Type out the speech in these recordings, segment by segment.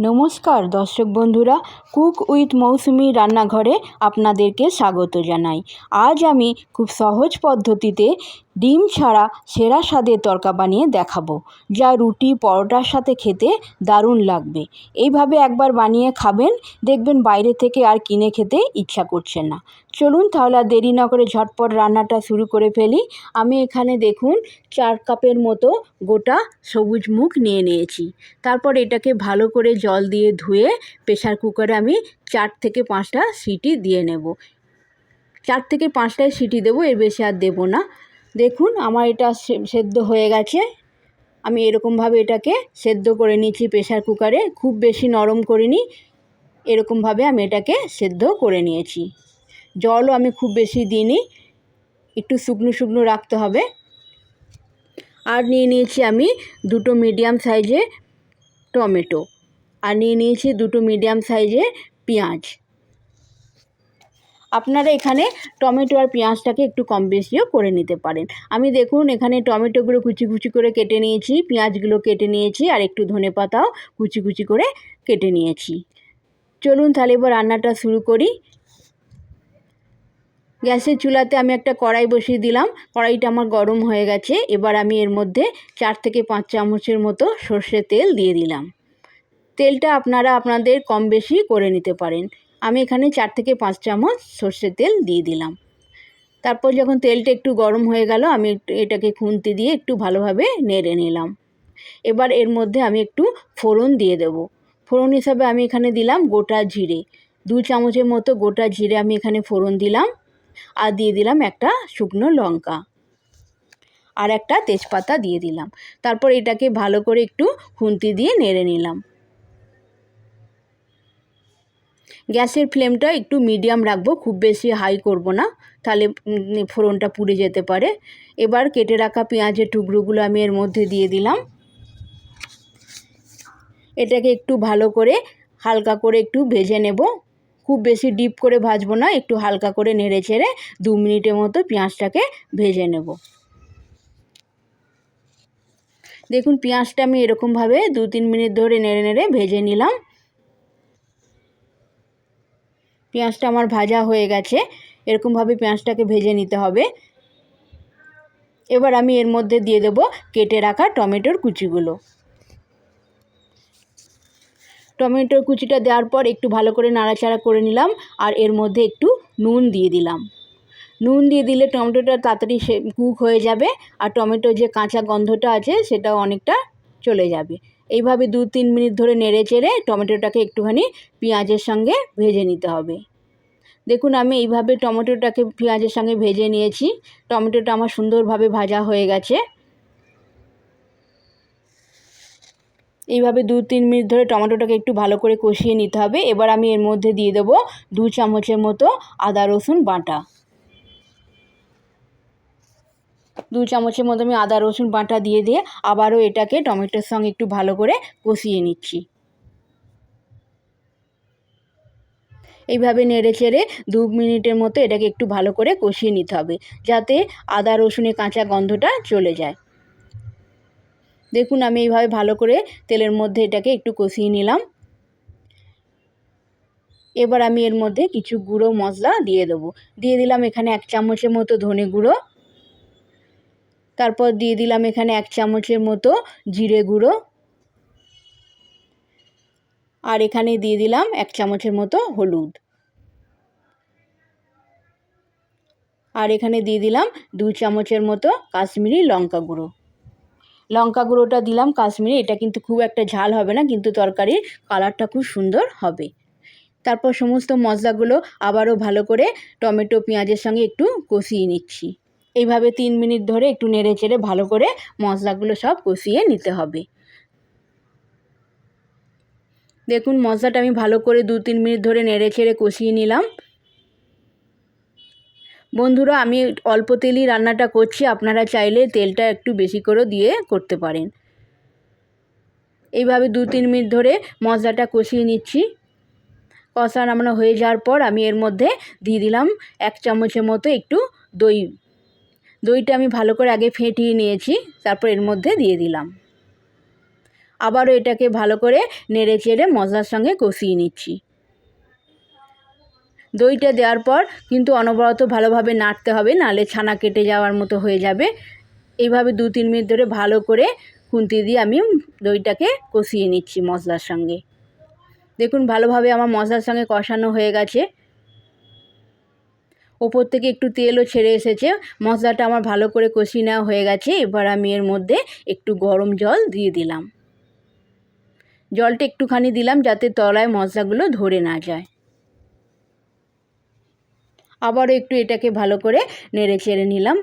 নমস্কার, দর্শক বন্ধুরা, কুক উইথ মৌসুমি রান্নাঘরে আপনাদেরকে স্বাগত জানাই। আজ আমি খুব সহজ পদ্ধতিতে ডিম ছাড়া সেরা স্বাদের তরকা বানিয়ে দেখাবো, যা রুটি, পরোটার সাথে খেতে দারুণ লাগবে। এইভাবে একবার বানিয়ে খাবেন, দেখবেন বাইরে থেকে আর কিনে খেতে ইচ্ছা করছে না। চলুন তাহলে আর দেরি না করে ঝটপট রান্নাটা শুরু করে ফেলি। আমি এখানে দেখুন চার কাপের মতো গোটা সবুজ মুখ নিয়ে নিয়েছি। তারপর এটাকে ভালো করে জল দিয়ে ধুয়ে প্রেশার কুকারে আমি চার থেকে পাঁচটা সিটি দিয়ে নেব। চার থেকে পাঁচটায় সিটি দেবো, এর বেশি আর দেবো না। দেখুন, আমার এটা সেদ্ধ হয়ে গেছে। আমি এরকমভাবে এটাকে সেদ্ধ করে নিয়েছি প্রেশার কুকারে। খুব বেশি নরম করিনি। এরকমভাবে আমি এটাকে সেদ্ধ করে নিয়েছি। জলও আমি খুব বেশি দিইনি। একটু শুকনো শুকনো রাখতে হবে। আর নিয়ে নিয়েছি আমি দুটো মিডিয়াম সাইজের টমেটো। আর নিয়ে নিয়েছি দুটো মিডিয়াম সাইজের পেঁয়াজ। আপনারা এখানে টমেটো আর পেঁয়াজটাকে একটু কম বেশিও করে নিতে পারেন। আমি দেখুন, এখানে টমেটোগুলো কুচি কুচি করে কেটে নিয়েছি, পেঁয়াজগুলো কেটে নিয়েছি, আর একটু ধনে পাতাও কুচি কুচি করে কেটে নিয়েছি। চলুন তাহলে এবার রান্নাটা শুরু করি। গ্যাসের চুলাতে আমি একটা কড়াই বসিয়ে দিলাম। কড়াইটা আমার গরম হয়ে গেছে। এবার আমি এর মধ্যে চার থেকে পাঁচ চামচের মতো সর্ষের তেল দিয়ে দিলাম। তেলটা আপনারা আপনাদের কম বেশি করে নিতে পারেন। আমি এখানে চার থেকে পাঁচ চামচ সর্ষের তেল দিয়ে দিলাম। তারপর যখন তেলটা একটু গরম হয়ে গেল, আমি এটাকে খুন্তি দিয়ে একটু ভালোভাবে নেড়ে নিলাম। এবার এর মধ্যে আমি একটু ফোড়ন দিয়ে দেব। ফোড়ন হিসাবে আমি এখানে দিলাম গোটা জিরে। দু চামচের মতো গোটা জিরে আমি এখানে ফোড়ন দিলাম আর দিয়ে দিলাম একটা শুকনো লঙ্কা। আর একটা তেজপাতা দিয়ে দিলাম। তারপর এটাকে ভালো করে একটু খুন্তি দিয়ে নেড়ে নিলাম। গ্যাসের ফ্লেমটা একটু মিডিয়াম রাখব, খুব বেশি হাই করব না, তাহলে ফোড়নটা পুড়ে যেতে পারে। এবার কেটে রাখা পেঁয়াজের টুকরোগুলো আমি এর মধ্যে দিয়ে দিলাম। এটাকে একটু ভালো করে হালকা করে একটু ভেজে নেব। খুব বেশি ডিপ করে ভাজবো না, একটু হালকা করে নেড়ে ছেড়ে দু মিনিটের মতো পেঁয়াজটাকে ভেজে নেব। দেখুন, পেঁয়াজটা আমি এরকমভাবে দু তিন মিনিট ধরে নেড়ে নেড়ে ভেজে নিলাম। পেঁয়াজটা আমার ভাজা হয়ে গেছে। এরকমভাবে পেঁয়াজটাকে ভেজে নিতে হবে। এবার আমি এর মধ্যে দিয়ে দেব কেটে রাখা টমেটোর কুচিগুলো। টমেটোর কুচিটা দেওয়ার পর একটু ভালো করে নাড়াচাড়া করে নিলাম আর এর মধ্যে একটু নুন দিয়ে দিলাম। নুন দিয়ে দিলে টমেটোটা তাড়াতাড়ি কুক হয়ে যাবে আর টমেটোর যে কাঁচা গন্ধটা আছে সেটাও অনেকটা চলে যাবে। এইভাবে দু তিন মিনিট ধরে নেড়ে চেড়ে টমেটোটাকে একটুখানি পেঁয়াজের সঙ্গে ভেজে নিতে হবে। দেখুন, আমি এইভাবে টমেটোটাকে পেঁয়াজের সঙ্গে ভেজে নিয়েছি। টমেটোটা আমার সুন্দরভাবে ভাজা হয়ে গেছে। এইভাবে দু তিন মিনিট ধরে টমেটোটাকে একটু ভালো করে কষিয়ে নিতে হবে। এবার আমি এর মধ্যে দিয়ে দেবো দু চামচের মতো আদা রসুন বাটা। দু চামচের মতো আমি আদা, রসুন বাটা দিয়ে দিয়ে আবারও এটাকে টমেটোর সঙ্গে একটু ভালো করে কষিয়ে নিচ্ছি। এইভাবে নেড়ে চেড়ে দু মিনিটের মতো এটাকে একটু ভালো করে কষিয়ে নিতে হবে, যাতে আদা রসুনের কাঁচা গন্ধটা চলে যায়। দেখুন, আমি এইভাবে ভালো করে তেলের মধ্যে এটাকে একটু কষিয়ে নিলাম। এবার আমি এর মধ্যে কিছু গুঁড়ো মশলা দিয়ে দেবো। দিয়ে দিলাম এখানে এক চামচের মতো ধনে গুঁড়ো। তারপর দিয়ে দিলাম এখানে এক চামচের মতো জিরে গুঁড়ো। আর এখানে দিয়ে দিলাম এক চামচের মতো হলুদ। আর এখানে দিয়ে দিলাম দু চামচের মতো কাশ্মীরি লঙ্কা গুঁড়ো। লঙ্কা গুঁড়োটা দিলাম কাশ্মীরি, এটা কিন্তু খুব একটা ঝাল হবে না, কিন্তু তরকারির কালারটা খুব সুন্দর হবে। তারপর সমস্ত মশলাগুলো আবারও ভালো করে টমেটো, পেঁয়াজের সঙ্গে একটু কষিয়ে নিচ্ছি। এইভাবে তিন মিনিট ধরে একটু নেড়ে চেড়ে ভালো করে মশলাগুলো সব কষিয়ে নিতে হবে। দেখুন, মশলাটা আমি ভালো করে দু তিন মিনিট ধরে নেড়ে ছেড়ে কষিয়ে নিলাম। বন্ধুরা, আমি অল্প তেলই রান্নাটা করছি। আপনারা চাইলে তেলটা একটু বেশি করে দিয়ে করতে পারেন। এইভাবে দু তিন মিনিট ধরে মশলাটা কষিয়ে নিচ্ছি। কষা নামানো হয়ে যাওয়ার পর আমি এর মধ্যে দিয়ে দিলাম এক চামচের মতো একটু দই দইটা আমি ভালো করে আগে ফেটিয়ে নিয়েছি, তারপর এর মধ্যে দিয়ে দিলাম। আবারও এটাকে ভালো করে নেড়ে চেড়ে মশলার সঙ্গে কষিয়ে নিচ্ছি। দইটা দেওয়ার পর কিন্তু অনবরত ভালোভাবে নাড়তে হবে নালে ছানা কেটে যাওয়ার মতো হয়ে যাবে। এইভাবে দু তিন মিনিট ধরে ভালো করে খুন্তি দিয়ে আমি দইটাকে কষিয়ে নিচ্ছি মশলার সঙ্গে। দেখুন, ভালোভাবে আমার মশলার সঙ্গে কষানো হয়ে গেছে। ওপর থেকে একটু তেলও ছেড়ে এসেছে। মশলাটা আমার ভালো করে কষিয়ে নেওয়া হয়ে গেছে। এবার আমি এর মধ্যে একটু গরম জল দিয়ে দিলাম। জলটা একটুখানি দিলাম যাতে তলায় মশলাগুলো ধরে না যায়। আবারও একটু এটাকে ভালো করে নেড়ে চেড়ে নিলাম।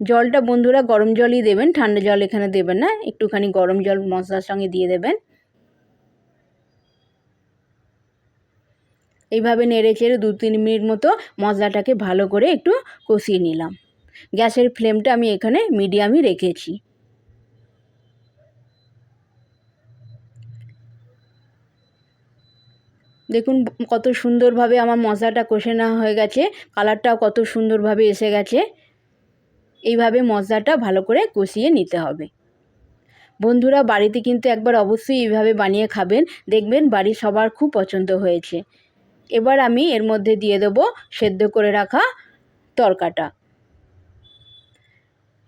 জলটা বন্ধুরা গরম জলই দেবেন, ঠান্ডা জল এখানে দেবেন না। একটুখানি গরম জল মশলার সঙ্গে দিয়ে দেবেন। এইভাবে নেড়ে চেড়ে দু তিন মিনিট মতো মশলাটাকে ভালো করে একটু কষিয়ে নিলাম। গ্যাসের ফ্লেমটা আমি এখানে মিডিয়ামই রেখেছি। দেখুন, কত সুন্দরভাবে আমার মশলাটা কষে নেওয়া হয়ে গেছে, কালারটাও কত সুন্দরভাবে এসে গেছে। এইভাবে মশলাটা ভালো করে কষিয়ে নিতে হবে। বন্ধুরা, বাড়িতে কিন্তু একবার অবশ্যই এইভাবে বানিয়ে খাবেন। দেখবেন বাড়ির সবার খুব পছন্দ হয়েছে। এবার আমি এর মধ্যে দিয়ে দেবো সেদ্ধ করে রাখা তরকাটা।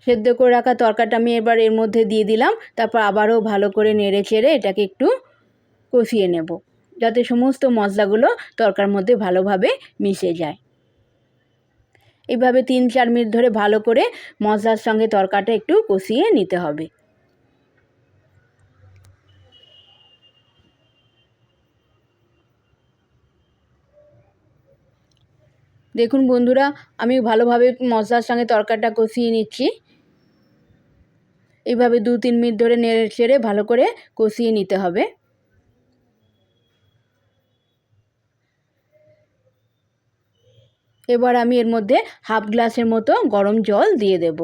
সেদ্ধ করে রাখা তরকাটা আমি এবার এর মধ্যে দিয়ে দিলাম, তারপর আবারও ভালো করে নেড়ে চেড়ে এটাকে একটু কষিয়ে নেব, যাতে সমস্ত মশলাগুলো তরকার মধ্যে ভালোভাবে মিশে যায়। এইভাবে তিন চার মিনিট ধরে ভালো করে মশলার সঙ্গে তরকাটা একটু কষিয়ে নিতে হবে। দেখুন বন্ধুরা, আমি ভালোভাবে মশলার সঙ্গে তরকারিটা কষিয়ে নিচ্ছি। এইভাবে দু তিন মিনিট ধরে নেড়ে চেড়ে ভালো করে কষিয়ে নিতে হবে। এবার আমি এর মধ্যে হাফ গ্লাসের মতো গরম জল দিয়ে দেব।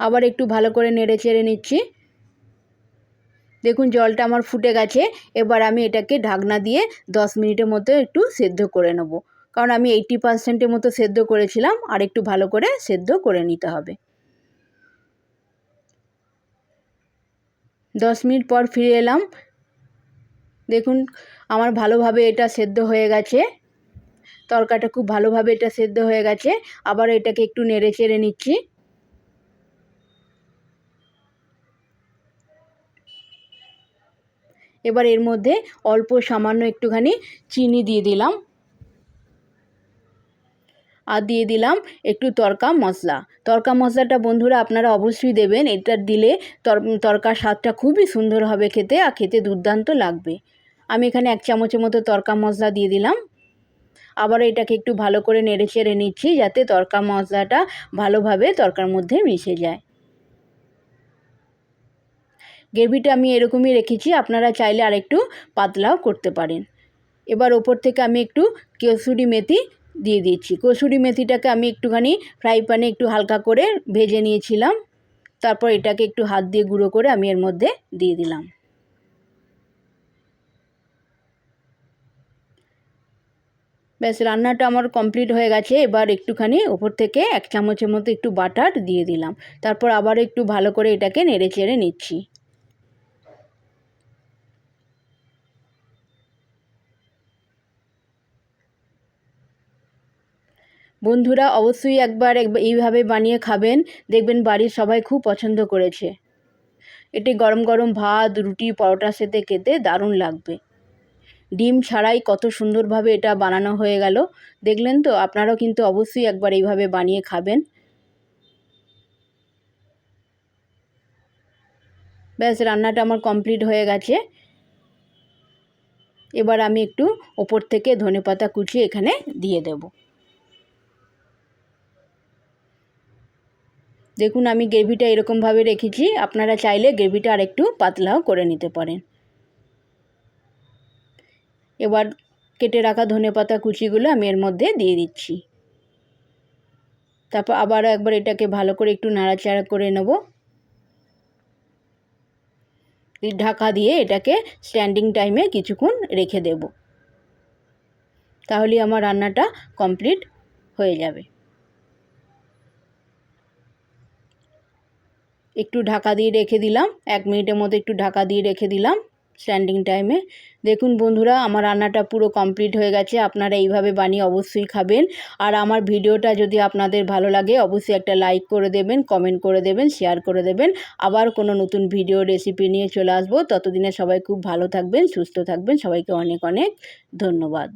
আবার একটু ভালো করে নেড়ে চেড়ে নিচ্ছি। দেখুন জলটা আমার ফুটে গেছে, এবার আমি এটাকে ঢাকনা দিয়ে দশ মিনিটের মতো একটু সেদ্ধ করে নেব। কারণ আমি এইটি পার্সেন্টের মতো সেদ্ধ করেছিলাম, আর একটু ভালো করে সেদ্ধ করে নিতে হবে। দশ মিনিট পর ফিরে এলাম। দেখুন আমার ভালোভাবে এটা সেদ্ধ হয়ে গেছে। তরকাটা খুব ভালোভাবে এটা সেদ্ধ হয়ে গেছে। আবার এটাকে একটু নেড়ে চেড়ে নিচ্ছি। এবার এর মধ্যে অল্প সামান্য একটুখানি চিনি দিয়ে দিলাম। আর দিয়ে দিলাম একটু তরকা মশলা। তরকা মশলাটা বন্ধুরা আপনারা অবশ্যই দেবেন। এটা দিলে তরকার স্বাদটা খুবই সুন্দর হবে খেতে আর খেতে দুর্দান্ত লাগবে। আমি এখানে এক চামচের মতো তরকা মশলা দিয়ে দিলাম। আবার এটাকে একটু ভালো করে নেড়ে চেড়ে নিচ্ছি যাতে তরকা মশলাটা ভালোভাবে তরকার মধ্যে মিশে যায়। গ্রেভিটা আমি এরকমই রেখেছি, আপনারা চাইলে আরেকটু পাতলাও করতে পারেন। এবার ওপর থেকে আমি একটু কসুরি মেথি দিয়ে দিচ্ছি। কসুরি মেথিটাকে আমি একটুখানি ফ্রাই প্যানে একটু হালকা করে ভেজে নিয়েছিলাম। তারপর এটাকে একটু হাত দিয়ে গুঁড়ো করে আমি এর মধ্যে দিয়ে দিলাম। ব্যাস, রান্নাটা আমার কমপ্লিট হয়ে গেছে। এবার একটুখানি ওপর থেকে এক চামচের মতো একটু বাটার দিয়ে দিলাম। তারপর আবার একটু ভালো করে এটাকে নেড়ে চেড়ে নিচ্ছি। বন্ধুরা অবশ্যই একবার এইভাবে বানিয়ে খাবেন। দেখবেন বাড়ির সবাই খুব পছন্দ করেছে। এটি গরম গরম ভাত, রুটি, পরোটার সাথে খেতে দারুণ লাগবে। ডিম ছাড়াই কত সুন্দরভাবে এটা বানানো হয়ে গেল। দেখলেন তো, আপনারাও কিন্তু অবশ্যই একবার এইভাবে বানিয়ে খাবেন। ব্যাস, রান্নাটা আমার কমপ্লিট হয়ে গেছে। এবার আমি একটু ওপর থেকে ধনে পাতা কুচিয়ে এখানে দিয়ে দেব। দেখুন, আমি গ্রেভিটা এরকমভাবে রেখেছি। আপনারা চাইলে গ্রেভিটা আর একটু পাতলাও করে নিতে পারেন। এবার কেটে রাখা ধনে পাতা কুচিগুলো আমি এর মধ্যে দিয়ে দিচ্ছি। তারপর আবারও একবার এটাকে ভালো করে একটু নাড়াচাড়া করে নেব। ঢাকা দিয়ে এটাকে স্ট্যান্ডিং টাইমে কিছুক্ষণ রেখে দেব। তাহলে আমার রান্নাটা কমপ্লিট হয়ে যাবে। একটু ঢাকা দিয়ে রেখে দিলাম। এক মিনিটের মতো একটু ঢাকা দিয়ে রেখে দিলাম স্ট্যান্ডিং টাইমে। দেখুন বন্ধুরা, আমার রান্নাটা পুরো কমপ্লিট হয়ে গেছে। আপনারা এইভাবে বানিয়ে অবশ্যই খাবেন। আর আমার ভিডিওটা যদি আপনাদের ভালো লাগে, অবশ্যই একটা লাইক করে দেবেন, কমেন্ট করে দেবেন, শেয়ার করে দেবেন। আবার কোনো নতুন ভিডিও, রেসিপি নিয়ে চলে আসব। ততদিনে সবাই খুব ভালো থাকবেন, সুস্থ থাকবেন। সবাইকে অনেক অনেক ধন্যবাদ।